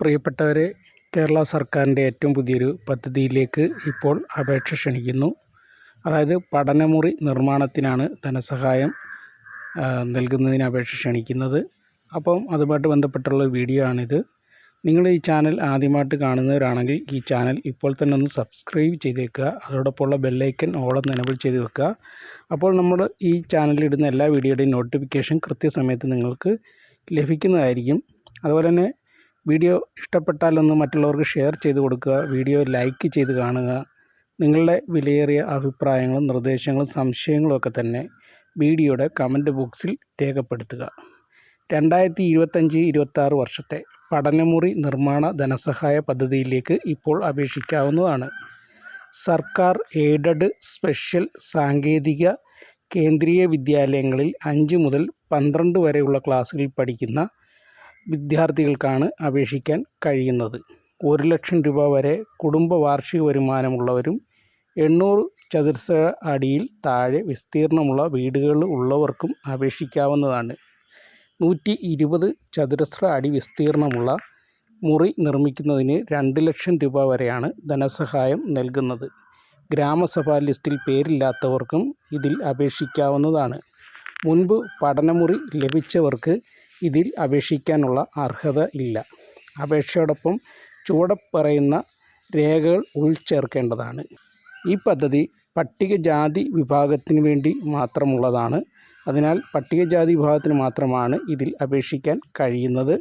പ്രിയപ്പെട്ടവരെ കേരള സർക്കാരിന്റെ ഏറ്റവും പുതിയൊരു പദ്ധതിയിലേക്ക് ഇപ്പോൾ അപേക്ഷ ക്ഷണിക്കുന്നു. അതായത് പഠനമുറി നിർമ്മാണത്തിനാണ് ധനസഹായം നൽകുന്നതിന് അപേക്ഷ ക്ഷണിക്കുന്നത്. അപ്പം അതുമായിട്ട് ബന്ധപ്പെട്ടുള്ള വീഡിയോ ആണിത്. നിങ്ങൾ ഈ ചാനൽ ആദ്യമായിട്ട് കാണുന്നവരാണെങ്കിൽ ഈ ചാനൽ ഇപ്പോൾ തന്നെ ഒന്ന് സബ്സ്ക്രൈബ് ചെയ്തേക്കുക. അതോടൊപ്പമുള്ള ബെല്ലൈക്കൻ ഓളം എനബിൾ ചെയ്ത് വെക്കുക. അപ്പോൾ നമ്മൾ ഈ ചാനലിൽ ഇടുന്ന എല്ലാ വീഡിയോയുടെയും നോട്ടിഫിക്കേഷൻ കൃത്യസമയത്ത് നിങ്ങൾക്ക് ലഭിക്കുന്നതായിരിക്കും. അതുപോലെ തന്നെ വീഡിയോ ഇഷ്ടപ്പെട്ടാലൊന്ന് മറ്റുള്ളവർക്ക് ഷെയർ ചെയ്ത് കൊടുക്കുക വീഡിയോ ലൈക്ക് ചെയ്ത് കാണുക. നിങ്ങളുടെ വിലയേറിയ അഭിപ്രായങ്ങളും നിർദ്ദേശങ്ങളും സംശയങ്ങളും ഒക്കെ തന്നെ വീഡിയോയുടെ കമന്റ് ബോക്സിൽ രേഖപ്പെടുത്തുക. രണ്ടായിരത്തി ഇരുപത്തഞ്ച് ഇരുപത്താറ് വർഷത്തെ പഠനമുറി നിർമ്മാണ ധനസഹായ പദ്ധതിയിലേക്ക് ഇപ്പോൾ അപേക്ഷിക്കാവുന്നതാണ്. സർക്കാർ എയ്ഡഡ് സ്പെഷ്യൽ സാങ്കേതിക കേന്ദ്രീയ വിദ്യാലയങ്ങളിൽ അഞ്ച് മുതൽ പന്ത്രണ്ട് വരെയുള്ള ക്ലാസ്സുകളിൽ പഠിക്കുന്ന വിദ്യാർത്ഥികൾക്കാണ് അപേക്ഷിക്കാൻ കഴിയുന്നത്. ഒരു ലക്ഷം രൂപ വരെ കുടുംബ വാർഷിക വരുമാനമുള്ളവരും എണ്ണൂറ് ചതുരശ്ര അടിയിൽ താഴെ വിസ്തീർണമുള്ള വീടുകൾ ഉള്ളവർക്കും അപേക്ഷിക്കാവുന്നതാണ്. നൂറ്റി ഇരുപത് ചതുരശ്ര അടി വിസ്തീർണമുള്ള മുറി നിർമ്മിക്കുന്നതിന് രണ്ട് ലക്ഷം രൂപ വരെയാണ് ധനസഹായം നൽകുന്നത്. ഗ്രാമസഭാ ലിസ്റ്റിൽ പേരില്ലാത്തവർക്കും ഇതിൽ അപേക്ഷിക്കാവുന്നതാണ്. മുൻപ് പഠനമുറി ലഭിച്ചവർക്ക് ഇതിൽ അപേക്ഷിക്കാനുള്ള അർഹത ഇല്ല. അപേക്ഷയോടൊപ്പം ചുവടെ പറയുന്ന രേഖകൾ ഉൾച്ചേർക്കേണ്ടതാണ്. ഈ പദ്ധതി പട്ടികജാതി വിഭാഗത്തിന് വേണ്ടി മാത്രമുള്ളതാണ്. അതിനാൽ പട്ടികജാതി വിഭാഗത്തിന് മാത്രമാണ് ഇതിൽ അപേക്ഷിക്കാൻ കഴിയുന്നത്.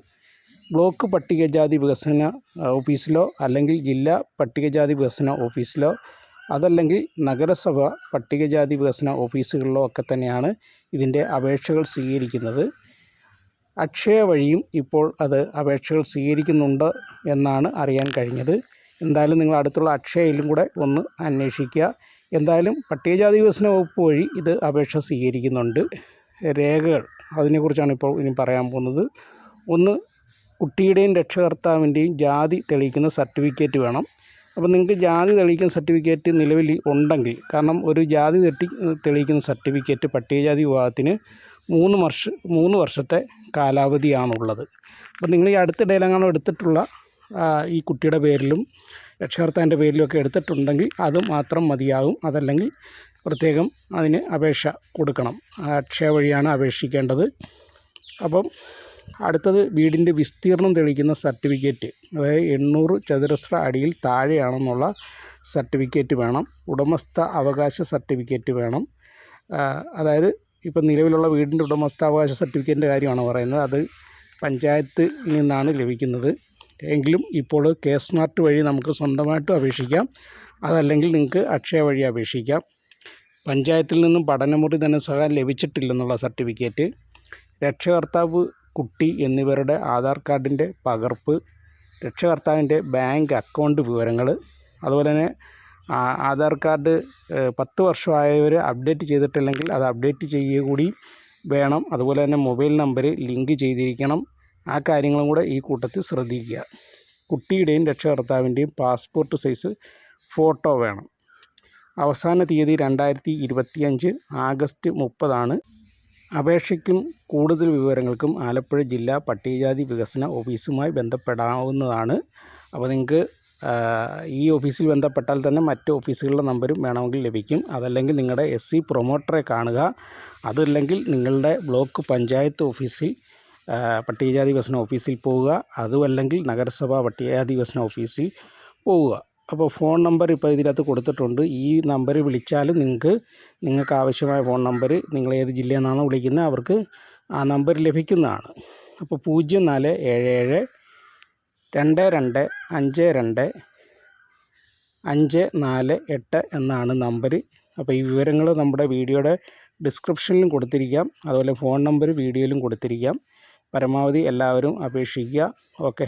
ബ്ലോക്ക് പട്ടികജാതി വികസന ഓഫീസിലോ അല്ലെങ്കിൽ ജില്ലാ പട്ടികജാതി വികസന ഓഫീസിലോ അതല്ലെങ്കിൽ നഗരസഭ പട്ടികജാതി വികസന ഓഫീസുകളിലോ ഒക്കെ തന്നെയാണ് ഇതിന്റെ അപേക്ഷകൾ സ്വീകരിക്കുന്നത്. അക്ഷയ വഴിയും ഇപ്പോൾ അത് അപേക്ഷകൾ സ്വീകരിക്കുന്നുണ്ട് എന്നാണ് അറിയാൻ കഴിഞ്ഞത്. എന്തായാലും നിങ്ങൾ അടുത്തുള്ള അക്ഷയയിലും കൂടെ ഒന്ന് അന്വേഷിക്കുക. എന്തായാലും പട്ടികജാതി വികസന വകുപ്പ് വഴി ഇത് അപേക്ഷ സ്വീകരിക്കുന്നുണ്ട്. രേഖകൾ അതിനെക്കുറിച്ചാണ് ഇപ്പോൾ ഇനി പറയാൻ പോകുന്നത്. ഒന്ന് കുട്ടിയുടെയും രക്ഷകർത്താവിന്റെയും ജാതി തെളിയിക്കുന്ന സർട്ടിഫിക്കറ്റ് വേണം. അപ്പോൾ നിങ്ങൾക്ക് ജാതി തെളിയിക്കുന്ന സർട്ടിഫിക്കറ്റ് നിലവിൽ ഉണ്ടെങ്കിൽ കാരണം ഒരു ജാതി തെട്ടി തെളിയിക്കുന്ന സർട്ടിഫിക്കറ്റ് പട്ടികജാതി വിഭാഗത്തിന് മൂന്ന് വർഷ മൂന്ന് വർഷത്തെ കാലാവധിയാണുള്ളത്. അപ്പോൾ നിങ്ങൾ ഈ അടുത്തിടയിലെങ്ങാനും എടുത്തിട്ടുള്ള ഈ കുട്ടിയുടെ പേരിലും രക്ഷകർത്താവിന്റെ പേരിലുമൊക്കെ എടുത്തിട്ടുണ്ടെങ്കിൽ അത് മാത്രം മതിയാകും. അതല്ലെങ്കിൽ പ്രത്യേകം അതിന് അപേക്ഷ കൊടുക്കണം. അക്ഷയ വഴിയാണ് അപേക്ഷിക്കേണ്ടത്. അപ്പം അടുത്തത് വീടിന്റെ വിസ്തീർണം തെളിയിക്കുന്ന സർട്ടിഫിക്കറ്റ്. അതായത് എണ്ണൂറ് ചതുരശ്ര അടിയിൽ താഴെയാണെന്നുള്ള സർട്ടിഫിക്കറ്റ് വേണം. ഉടമസ്ഥ അവകാശ സർട്ടിഫിക്കറ്റ് വേണം. അതായത് ഇപ്പം നിലവിലുള്ള വീടിന്റെ ഉടമസ്ഥാവകാശ സർട്ടിഫിക്കറ്റിന്റെ കാര്യമാണ് പറയുന്നത്. അത് പഞ്ചായത്തിൽ നിന്നാണ് ലഭിക്കുന്നത്. എങ്കിലും ഇപ്പോൾ കെ സ്മാർട്ട് വഴി നമുക്ക് സ്വന്തമായിട്ടും അപേക്ഷിക്കാം. അതല്ലെങ്കിൽ നിങ്ങൾക്ക് അക്ഷയ വഴി അപേക്ഷിക്കാം. പഞ്ചായത്തിൽ നിന്നും പഠനമുറി ധനസഹായം ലഭിച്ചിട്ടില്ലെന്നുള്ള സർട്ടിഫിക്കറ്റ് രക്ഷകർത്താവ് കുട്ടി എന്നിവരുടെ ആധാർ കാർഡിന്റെ പകർപ്പ് രക്ഷകർത്താവിന്റെ ബാങ്ക് അക്കൗണ്ട് വിവരങ്ങൾ അതുപോലെ തന്നെ ആധാർ കാർഡ് പത്ത് വർഷമായവർ അപ്ഡേറ്റ് ചെയ്തിട്ടില്ലെങ്കിൽ അത് അപ്ഡേറ്റ് ചെയ്യുക കൂടി വേണം. അതുപോലെ തന്നെ മൊബൈൽ നമ്പർ ലിങ്ക് ചെയ്തിരിക്കണം. ആ കാര്യങ്ങളും കൂടെ ഈ കൂട്ടത്തിൽ ശ്രദ്ധിക്കുക. കുട്ടിയുടെയും രക്ഷകർത്താവിന്റെയും പാസ്പോർട്ട് സൈസ് ഫോട്ടോ വേണം. അവസാന തീയതി രണ്ടായിരത്തി ഇരുപത്തിയഞ്ച് ആഗസ്റ്റ് മുപ്പതാണ്. അപേക്ഷയ്ക്കും കൂടുതൽ വിവരങ്ങൾക്കും ആലപ്പുഴ ജില്ലാ പട്ടികജാതി വികസന ഓഫീസുമായി ബന്ധപ്പെടാവുന്നതാണ്. അപ്പോൾ നിങ്ങൾക്ക് ഈ ഓഫീസിൽ ബന്ധപ്പെട്ടാൽ തന്നെ മറ്റ് ഓഫീസുകളുടെ നമ്പരും വേണമെങ്കിൽ ലഭിക്കും. അതല്ലെങ്കിൽ നിങ്ങളുടെ എസ് സി പ്രൊമോട്ടറെ കാണുക. അതല്ലെങ്കിൽ നിങ്ങളുടെ ബ്ലോക്ക് പഞ്ചായത്ത് ഓഫീസിൽ പട്ടികജാതി വികസന ഓഫീസിൽ പോവുക. അതുമല്ലെങ്കിൽ നഗരസഭാ പട്ടികജാതി വികസന ഓഫീസിൽ പോവുക. അപ്പോൾ ഫോൺ നമ്പർ ഇപ്പോൾ ഇതിനകത്ത് കൊടുത്തിട്ടുണ്ട്. ഈ നമ്പർ വിളിച്ചാൽ നിങ്ങൾക്ക് നിങ്ങൾക്ക് ആവശ്യമായ ഫോൺ നമ്പർ നിങ്ങൾ ഏത് ജില്ലയിൽ നിന്നാണോ വിളിക്കുന്നത് അവർക്ക് ആ നമ്പർ ലഭിക്കുന്നതാണ്. അപ്പോൾ പൂജ്യം നാല് ഏഴ് ഏഴ് രണ്ട് രണ്ട് അഞ്ച് രണ്ട് അഞ്ച് നാല് എട്ട് എന്നാണ് നമ്പർ അപ്പോൾ ഈ വിവരങ്ങൾ നമ്മുടെ വീഡിയോയുടെ ഡിസ്ക്രിപ്ഷനിലും കൊടുത്തിരിക്കാം. അതുപോലെ ഫോൺ നമ്പർ വീഡിയോയിലും കൊടുത്തിരിക്കാം. പരമാവധി എല്ലാവരും അപേക്ഷിക്കുക. ഓക്കെ.